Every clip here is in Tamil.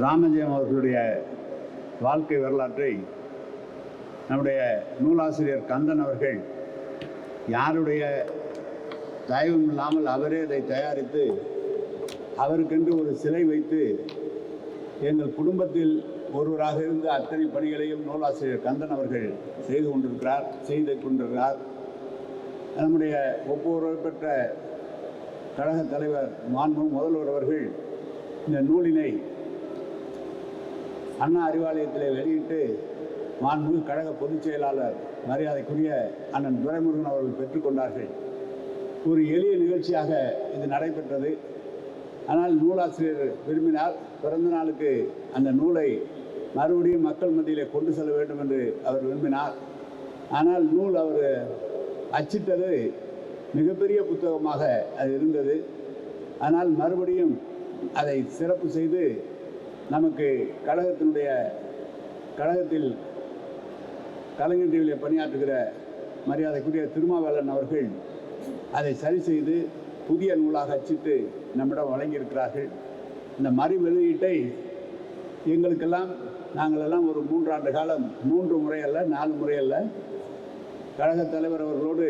ராமஜெயம் அவர்களுடைய வாழ்க்கை வரலாற்றை நம்முடைய நூலாசிரியர் கந்தன் அவர்கள் யாருடைய தயவும் இல்லாமல் அவரே அதை தயாரித்து அவருக்கென்று ஒரு சிலை வைத்து எங்கள் குடும்பத்தில் ஒருவராக இருந்து அத்தனை பணிகளையும் நூலாசிரியர் கந்தன் அவர்கள் செய்து கொண்டிருக்கிறார் செய்து கொண்டிருக்கிறார். நம்முடைய ஒவ்வொரு பெற்ற கழக தலைவர் மாண்பு முதல்வர் அவர்கள் இந்த நூலினை அண்ணா அறிவாலயத்தில் வெளியிட்டு மாண்பு கழக பொதுச் செயலாளர் மரியாதைக்குரிய அண்ணன் துரைமுருகன் அவர்கள் பெற்றுக்கொண்டார்கள் ஒரு எளிய நிகழ்ச்சியாக இது நடைபெற்றது. ஆனால் நூலாசிரியர் விரும்பினால் பிறந்த நாளுக்கு அந்த நூலை மறுபடியும் மக்கள் மத்தியிலே கொண்டு செல்ல வேண்டும் என்று அவர் விரும்பினார். ஆனால் நூல் அவர் அச்சிட்டது மிகப்பெரிய புத்தகமாக அது இருந்தது. ஆனால் மறுபடியும் அதை சிறப்பு செய்து நமக்கு கழகத்தினுடைய கழகத்தில் கலைஞர் டிவியில் பணியாற்றுகிற மரியாதைக்குரிய திருமாவேலன் அவர்கள் அதை சரி செய்து புதிய நூலாக அச்சிட்டு நம்மிடம் வழங்கியிருக்கிறார்கள். இந்த மறு வெளியீட்டை எங்களுக்கெல்லாம் நாங்களெல்லாம் ஒரு மூன்றாண்டு காலம் மூன்று முறை அல்ல நாலு முறை அல்ல கழகத் தலைவர் அவர்களோடு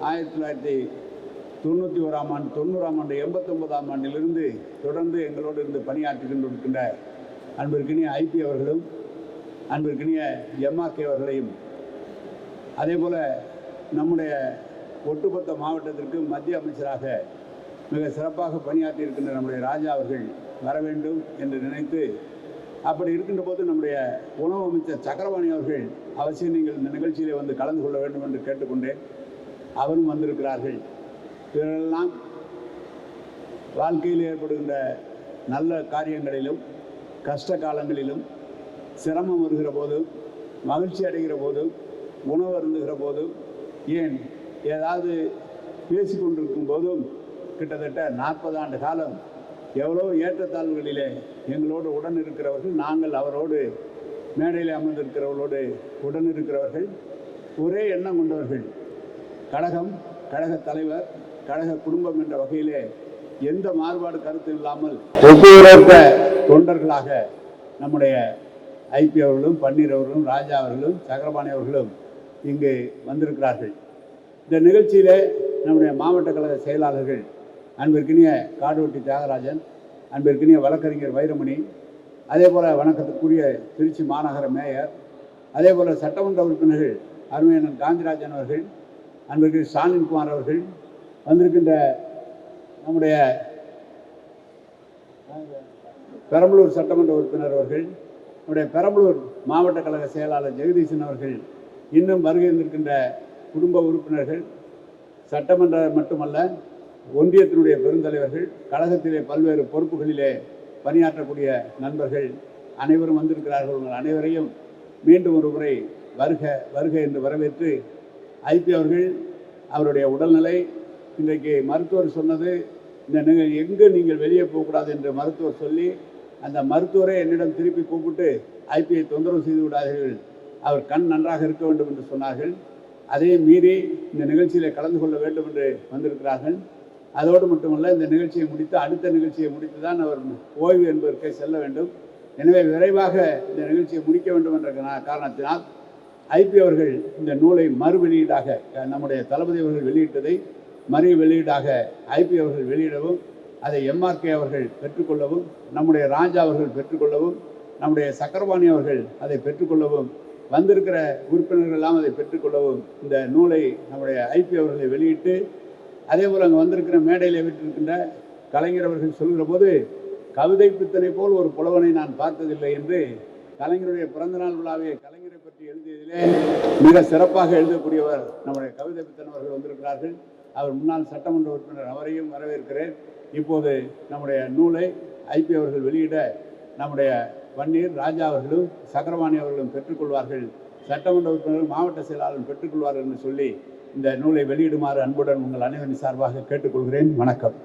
ஆயிரத்தி தொள்ளாயிரத்தி தொண்ணூற்றி ஓராம் ஆண்டு தொண்ணூறாம் ஆண்டு எண்பத்தொன்பதாம் ஆண்டிலிருந்து தொடர்ந்து எங்களோடு இருந்து பணியாற்றி கொண்டிருக்கின்ற அன்பிற்கினிய ஐபி அவர்களும் அன்பிற்கினிய எம்ஆர்கே அவர்களையும். அதே போல் நம்முடைய ஒட்டுமொத்த மாவட்டத்திற்கு மத்திய அமைச்சராக மிக சிறப்பாக பணியாற்றி இருக்கின்ற நம்முடைய ராஜா அவர்கள் வர வேண்டும் என்று நினைத்து அப்படி இருக்கின்ற போது நம்முடைய உணவு அமைச்சர் சக்கரவாணி அவர்கள் அவசியம் நீங்கள் இந்த நிகழ்ச்சியில் வந்து கலந்து கொள்ள வேண்டும் என்று கேட்டுக்கொண்டேன். அவரும் வந்திருக்கிறார்கள். இவரெல்லாம் வாழ்க்கையில் ஏற்படுகின்ற நல்ல காரியங்களிலும் கஷ்ட காலங்களிலும் சிரமம் வருகிற போது மகிழ்ச்சி அடைகிற போதும் உணவு அருந்துகிற போதும் ஏன் ஏதாவது பேசி கொண்டிருக்கும் போதும் கிட்டத்தட்ட நாற்பது ஆண்டு காலம் எவ்வளோ ஏற்றத்தாழ்வுகளிலே எங்களோடு உடன் இருக்கிறவர்கள் நாங்கள் அவரோடு மேடையில் அமர்ந்திருக்கிறவர்களோடு உடன் இருக்கிறவர்கள் ஒரே எண்ணம் கொண்டவர்கள். கழகம் கழக தலைவர் கழக குடும்பம் என்ற வகையிலே எந்த மாறுபாடு கருத்து இல்லாமல் ஒவ்வொருத்த தொண்டர்களாக நம்முடைய ஐபி அவர்களும் பன்னீர் அவர்களும் ராஜா அவர்களும் சக்கரபாணி அவர்களும் இங்கு வந்திருக்கிறார்கள். இந்த நிகழ்ச்சியிலே நம்முடைய மாவட்ட கழக செயலாளர்கள் அன்பிற்கினிய காடுவெட்டி தியாகராஜன் அன்பிற்கினிய வழக்கறிஞர் வைரமணி அதே போல் வணக்கத்துக்குரிய திருச்சி மாநகர மேயர் அதே போல் சட்டமன்ற உறுப்பினர்கள் அருமையண்ணன் காந்திராஜன் அவர்கள் அன்பிற்கு ஸ்டாலின் குமார் அவர்கள் வந்திருக்கின்ற நம்முடைய பெரம்பலூர் சட்டமன்ற உறுப்பினர் அவர்கள் நம்முடைய பெரம்பலூர் மாவட்ட கழக செயலாளர் ஜெகதீசன் அவர்கள் இன்னும் வருகை இருந்திருக்கின்ற குடும்ப உறுப்பினர்கள் சட்டமன்ற மட்டுமல்ல ஒன்றியத்தினுடைய பெருந்தலைவர்கள் கழகத்திலே பல்வேறு பொறுப்புகளிலே பணியாற்றக்கூடிய நண்பர்கள் அனைவரும் வந்திருக்கிறார்கள். உங்கள் அனைவரையும் மீண்டும் ஒரு முறை வருக வருக என்று வரவேற்று ஐபி அவர்கள் அவருடைய உடல்நிலை இன்றைக்கு மருத்துவர் சொன்னது இந்த நீங்கள் எங்கு நீங்கள் வெளியே போகக்கூடாது என்று மருத்துவர் சொல்லி அந்த மருத்துவரை என்னிடம் திருப்பி கூப்பிட்டு ஐபிஐ தொந்தரவு செய்து விடாதீர்கள். அவர் கண் நன்றாக இருக்க வேண்டும் என்று சொன்னார்கள். அதையும் மீறி இந்த நிகழ்ச்சியில் கலந்து கொள்ள வேண்டும் என்று வந்திருக்கிறார்கள். அதோடு மட்டுமல்ல இந்த நிகழ்ச்சியை முடித்து அடுத்த நிகழ்ச்சியை முடித்து தான் அவர் ஓய்வு என்பதற்கே செல்ல வேண்டும். எனவே விரைவாக இந்த நிகழ்ச்சியை முடிக்க வேண்டும் என்ற காரணத்தினால் ஐபி அவர்கள் இந்த நூலை மறு வெளியீடாக நம்முடைய தளபதி அவர்கள் வெளியிட்டதை மறு வெளியீடாக ஐபி அவர்கள் வெளியிடவும் அதை எம்ஆர்கே அவர்கள் பெற்றுக்கொள்ளவும் நம்முடைய ராஜா அவர்கள் பெற்றுக்கொள்ளவும் நம்முடைய சக்கரபாணி அவர்கள் அதை பெற்றுக்கொள்ளவும் வந்திருக்கிற உறுப்பினர்கள் எல்லாம் அதை பெற்றுக்கொள்ளவும் இந்த நூலை நம்முடைய ஐபி அவர்களை வெளியிட்டு அதே போல் அங்கே வந்திருக்கிற மேடையில் விட்டிருக்கின்ற கலைஞர் அவர்கள் சொல்கிற போது கவிதை பித்தனை போல் ஒரு புலவனை நான் பார்த்ததில்லை என்று கலைஞருடைய பிறந்தநாள் விழாவை கலைஞரை பற்றி எழுதியதிலே மிக சிறப்பாக எழுதக்கூடியவர் நம்முடைய கவிதை பித்தன் அவர்கள் வந்திருக்கிறார்கள். அவர் முன்னாள் சட்டமன்ற உறுப்பினர் அவரையும் வரவேற்கிறேன். இப்போது நம்முடைய நூலை ஐபி அவர்கள் வெளியிட நம்முடைய வன்னீர் ராஜா அவர்களும் சக்கரவாணி அவர்களும் பெற்றுக்கொள்வார்கள். சட்டமன்ற உறுப்பினர்கள் மாவட்ட செயலாளரும் பெற்றுக்கொள்வார்கள் என்று சொல்லி இந்த நூலை வெளியிடுமாறு அன்புடன் உங்கள் அனைவரின் சார்பாக கேட்டுக்கொள்கிறேன். வணக்கம்.